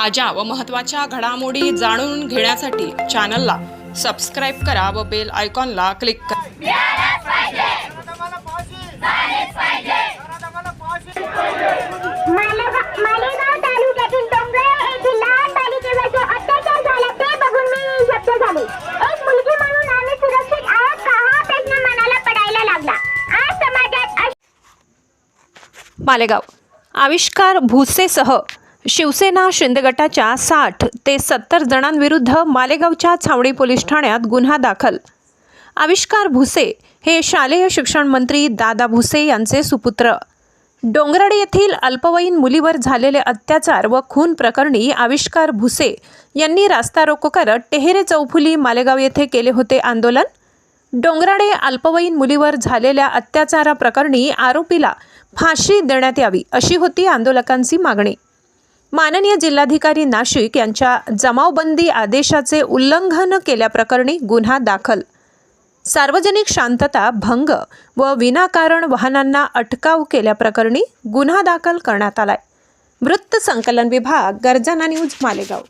ताज्या व महत्त्वाच्या घडामोडी जाणून घेण्यासाठी चॅनलला सबस्क्राईब करा व बेल आयकॉनला क्लिक करा. आम्हाला फाशी आम्हाला फाशी मालेगाव मालेगाव तालुक्यातील डोंगरे येथील लहान बालिकेवर जो अत्याचार झाला ते बघून मी शब्द झाले. एक मुलगी म्हणून आम्ही सुरक्षित आहोत का? प्रश्न मनाला पडायला लागला. आज समाजात अशा मालेगाव. आविष्कार भुसेसह शिवसेना शिंदे गटाच्या साठ ते सत्तर जणांविरुद्ध मालेगावच्या छावणी पोलीस ठाण्यात गुन्हा दाखल. आविष्कार भुसे हे शालेय शिक्षण मंत्री दादा भुसे यांचे सुपुत्र. डोंगराडे येथील अल्पवयीन मुलीवर झालेले अत्याचार व खून प्रकरणी आविष्कार भुसे यांनी रास्ता रोको करत टेहेरे चौफुली मालेगाव येथे केले होते आंदोलन. डोंगराडे अल्पवयीन मुलीवर झालेल्या अत्याचाराप्रकरणी आरोपीला फाशी देण्यात यावी अशी होती आंदोलकांची मागणी. माननीय जिल्हाधिकारी नाशिक यांच्या जमावबंदी आदेशाचे उल्लंघन केल्याप्रकरणी गुन्हा दाखल. सार्वजनिक शांतता भंग व विनाकारण वाहनांना अटकाव केल्याप्रकरणी गुन्हा दाखल करण्यात आलाय. वृत्त संकलन विभाग गर्जना न्यूज मालेगाव.